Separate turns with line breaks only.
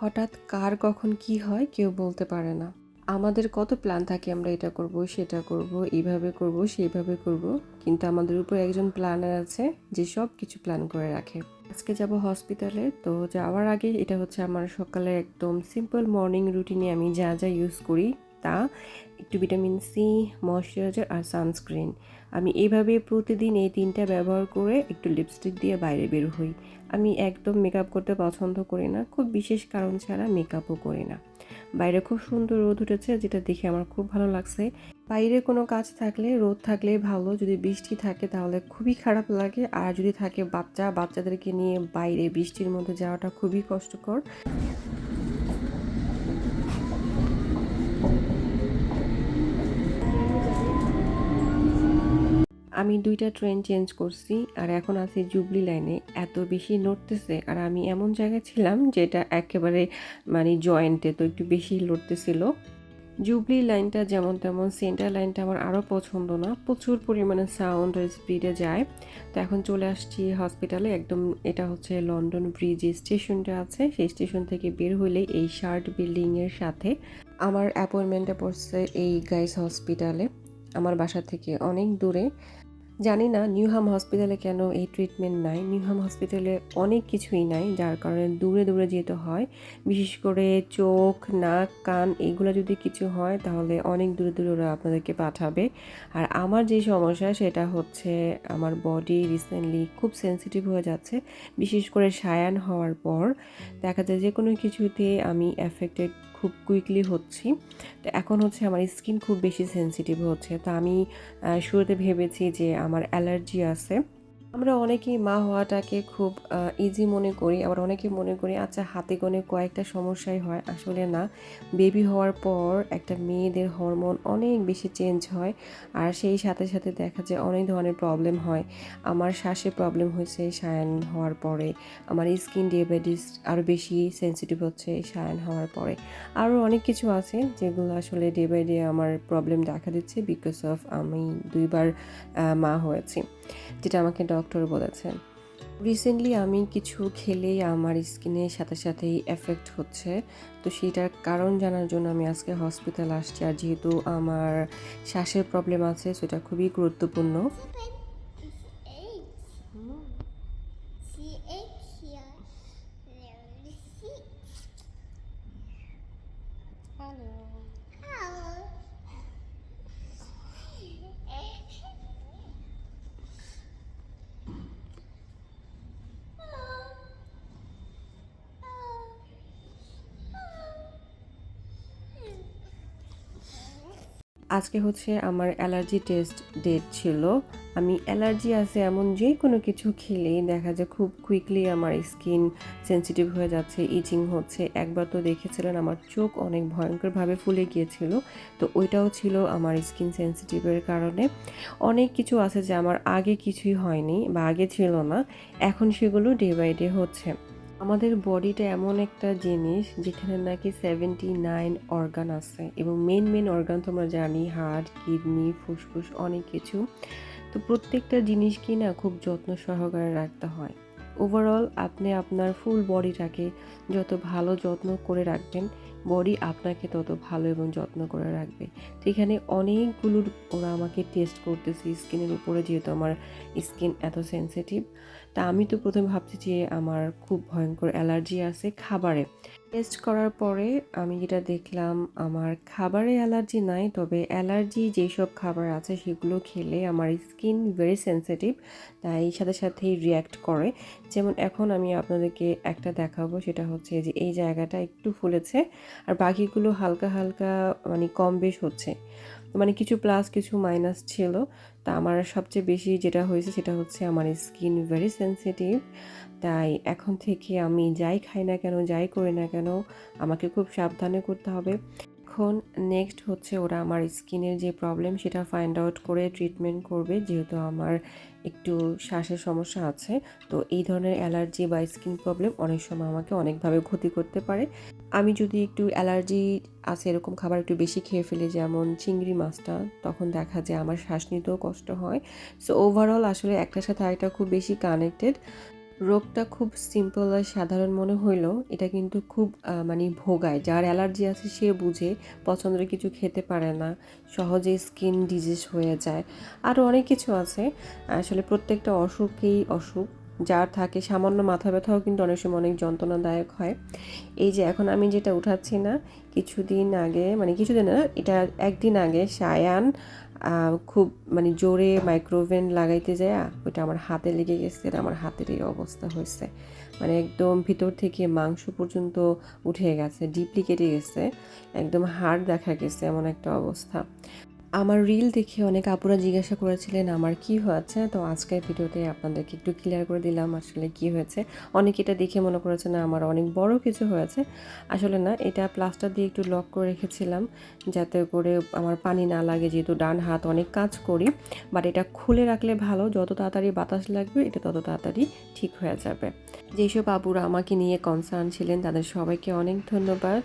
হঠাৎ কার কখন কি হয় কেউ বলতে পারে না। আমাদের কত প্ল্যান থাকে আমরা এটা করব, সেটা করব, এইভাবে করব, সেইভাবে করব। কিন্তু আমাদের উপর একজন প্ল্যানার আছে যে সব কিছু প্ল্যান করে রাখে। আজকে যাব হসপিটালে তো যাওয়ার আগে এটা হচ্ছে আমার সকালে একদম সিম্পল মর্নিং রুটিনে আমি যা যা ইউজ করি তা, একটু ভিটামিন সি, ময়শ্চারাইজার আর সানস্ক্রিন। আমি এইভাবে প্রতিদিন এই তিনটা ব্যবহার করে একটু লিপস্টিক দিয়ে বাইরে বের হই। আমি একদম মেকআপ করতে পছন্দ করি না, খুব বিশেষ কারণ ছাড়া মেকআপও করি না। বাইরে খুব সুন্দর রোদ উঠেছে, যেটা দেখে আমার খুব ভালো লাগছে। বাইরে কোনো কাজ থাকলে, রোদ থাকলে ভালো, যদি বৃষ্টি থাকে তাহলে খুবই খারাপ লাগে, আর যদি থাকে বাচ্চা, বাচ্চাদেরকে নিয়ে বাইরে বৃষ্টির মধ্যে যাওয়াটা খুবই কষ্টকর। আমি দুইটা ট্রেন চেঞ্জ করছি আর এখন আছি জুবলি লাইনে এত বেশি নড়তেছে আর আমি এমন জায়গায় ছিলাম যেটা একেবারে মানে জয়েন্টে তো একটু বেশি লড়তেছিল জুবলি লাইনটা যেমন তেমন সেন্টার লাইনটা আমার আরও পছন্দ না। প্রচুর পরিমাণে সাউন্ড স্পিডে যায়। তো এখন চলে আসছি হসপিটালে একদম এটা হচ্ছে লন্ডন ব্রিজ স্টেশনটা আছে। সেই স্টেশন থেকে বের হলেই এই শার্ট বিল্ডিংয়ের সাথে আমার অ্যাপয়েন্টমেন্টটা পড়ছে এই গাইস হসপিটালে আমার বাসা থেকে অনেক দূরে। জানি না নিউহাম হসপিটালে কেন এই ট্রিটমেন্ট নাই। নিউহাম হসপিটালে অনেক কিছুই নাই, যার কারণে দূরে দূরে যেতে হয়। বিশেষ করে চোখ, নাক, কান, এগুলো যদি কিছু হয়, তাহলে অনেক দূরে দূরে ওরা আপনাদেরকে পাঠাবে। আর আমার যে সমস্যা, সেটা হচ্ছে আমার বডি রিসেন্টলি খুব সেন্সিটিভ হয়ে যাচ্ছে। বিশেষ করে সায়ান হওয়ার পর দেখা যায় যে কোনো কিছুতে আমি এফেক্টেড খুব কুইকলি হচ্ছি। তো এখন হচ্ছে আমার স্কিন খুব বেশি সেন্সিটিভ হচ্ছে। তো আমি শুরুতে ভেবেছি যে আমার অ্যালার্জি আছে। আমরা অনেকেই মা হওয়াটাকে খুব ইজি মনে করি। আবার অনেকে মনে করি আচ্ছা হাতে গোনে কয়েকটা সমস্যাই হয়। আসলে না। বেবি হওয়ার পর একটা মেয়েদের হরমোন অনেক বেশি চেঞ্জ হয়। আর সেই সাথে সাথে দেখা যায় অনেক ধরনের প্রবলেম হয়। আমার শ্বাসে প্রবলেম হয়েছে সায়ান হওয়ার পরে। আমার স্কিন ডায়াবেটিস আরও বেশি সেন্সিটিভ হচ্ছে সায়ান হওয়ার পরে। আরও অনেক কিছু আছে যেগুলো আসলে ডে বাই ডে আমার প্রবলেম দেখা দিচ্ছে বিকজ অফ আমি দুইবার মা হয়েছি। যেটা আমাকে ডক্টর বলেছেন রিসেন্টলি আমি কিছু খেলেই আমার স্কিনের সাথে সাথেই এফেক্ট হচ্ছে। তো সেটার কারণ জানার জন্য আমি আজকে হসপিটাল আসছি। আর যেহেতু আমার শ্বাসের প্রবলেম আছে সেটা খুবই গুরুত্বপূর্ণ। আজকে হচ্ছে আমার অ্যালার্জি টেস্ট ডেট ছিল। আমি অ্যালার্জি আছে এমন যে কোনো কিছু খেলেই দেখা যায় খুব কুইকলি আমার স্কিন সেন্সিটিভ হয়ে যাচ্ছে ইচিং হচ্ছে। একবার তো দেখেছিলেন আমার চোখ অনেক ভয়ঙ্করভাবে ফুলে গিয়েছিল, তো ওইটাও ছিল আমার স্কিন সেন্সিটিভের কারণে। অনেক কিছু আছে যে আমার আগে কিছুই হয়নি বা আগে ছিল না, এখন সেগুলো ডে বাই ডে হচ্ছে। আমাদের বডিটা এমন একটা জিনিস যেখানে নাকি সেভেন্টি নাইন অর্গান আছে এবং মেন মেন অর্গান তো আমরা জানি হার্ট কিডনি ফুসফুস অনেক কিছু। তো প্রত্যেকটা জিনিসকেই না খুব যত্ন সহকারে রাখতে হয়। ওভারঅল আপনি আপনার ফুল বডিটাকে যত ভালো যত্ন করে রাখবেন বডি আপনাকে তত ভালো এবং যত্ন করে রাখবে। তো এখানে অনেকগুলোর ওরা আমাকে টেস্ট করতেছে স্কিনের উপরে যেহেতু আমার স্কিন এত সেন্সিটিভ তা আমি তো প্রথমে ভাবছি যে আমার খুব ভয়ঙ্কর অ্যালার্জি আছে খাবারে। টেস্ট করার পরে আমি যেটা দেখলাম, আমার খাবারে অ্যালার্জি নাই, তবে অ্যালার্জি যেসব খাবার আছে সেগুলো খেলে আমার স্কিন ভেরি সেন্সিটিভ তাই সাথে সাথেই রিয়্যাক্ট করে। যেমন এখন আমি আপনাদেরকে একটা দেখাবো, সেটা হচ্ছে যে এই জায়গাটা একটু ফুলেছে, আর বাকিগুলো হালকা হালকা মানে কম বেশ হচ্ছে। মানে কিছু প্লাস কিছু মাইনাস ছিল। তা আমার সবচেয়ে বেশি যেটা হয়েছে সেটা হচ্ছে আমার স্কিন ভেরি সেন্সিটিভ তাই এখন থেকে আমি যাই খাই না কেন, যাই করি না কেন, আমাকে খুব সাবধানে করতে হবে। এখন নেক্সট হচ্ছে ওরা আমার স্কিনের যে প্রবলেম সেটা ফাইন্ড আউট করে ট্রিটমেন্ট করবে, যেহেতু আমার একটু শ্বাসের সমস্যা আছে। তো এই ধরনের অ্যালার্জি বা স্কিন প্রবলেম অনেক সময় আমাকে অনেকভাবে ক্ষতি করতে পারে। আমি যদি একটু অ্যালার্জি আছে, এরকম খাবার একটু বেশি খেয়ে ফেলি, যেমন চিংড়ি মাছটা, তখন দেখা যায় আমার শ্বাস নিতেও কষ্ট হয়। সো ওভারঅল আসলে একটার সাথে আরেকটা খুব বেশি কানেক্টেড রোগটা খুব সিম্পল আর সাধারণ মনে হইলেও এটা কিন্তু খুব মানে ভোগায়। যার অ্যালার্জি আছে সে বুঝে, পছন্দের কিছু খেতে পারে না, সহজে স্কিন ডিজিজ হয়ে যায়। আরও অনেক কিছু আছে, আসলে প্রত্যেকটা অসুখেই অসুখ। যার থাকে, সামান্য মাথা ব্যথাও কিন্তু অনেক সময় অনেক যন্ত্রণাদায়ক হয়। এই যে এখন আমি যেটা উঠাচ্ছি না, কিছুদিন আগে মানে কিছুদিন না, এটা একদিন আগে, সায়ান খুব মানে জোরে মাইক্রোওভেন লাগাইতে যায়, ওইটা আমার হাতে লেগে গেছে আমার হাতের এই অবস্থা হয়েছে। মানে একদম ভিতর থেকে মাংস পর্যন্ত উঠে গেছে ডিপলি কেটে গেছে, একদম হাড় দেখা গেছে এমন একটা অবস্থা। আমার রিল দেখে অনেক আপুরা জিজ্ঞাসা করেছিলেন, আমার কি হয়েছে? তো আজকের ভিডিওতে আপনাদেরকে একটু ক্লিয়ার করে দিলাম আসলে কি হয়েছে। অনেকে এটা দেখে মনে করেছে, না, আমার অনেক বড় কিছু হয়েছে। আসলে না, এটা প্লাস্টার দিয়ে একটু লক করে রেখেছিলাম যাতে করে আমার পানি না লাগে, যেহেতু ডান হাত অনেক কাজ করি। বাট এটা খুলে রাখলে ভালো, যত তাড়াতাড়ি বাতাস লাগবে, এটা তত তাড়াতাড়ি ঠিক হয়ে যাবে। যেসব আপুরা আমাকে নিয়ে কনসার্ন ছিলেন, তাদের সবাইকে অনেক ধন্যবাদ।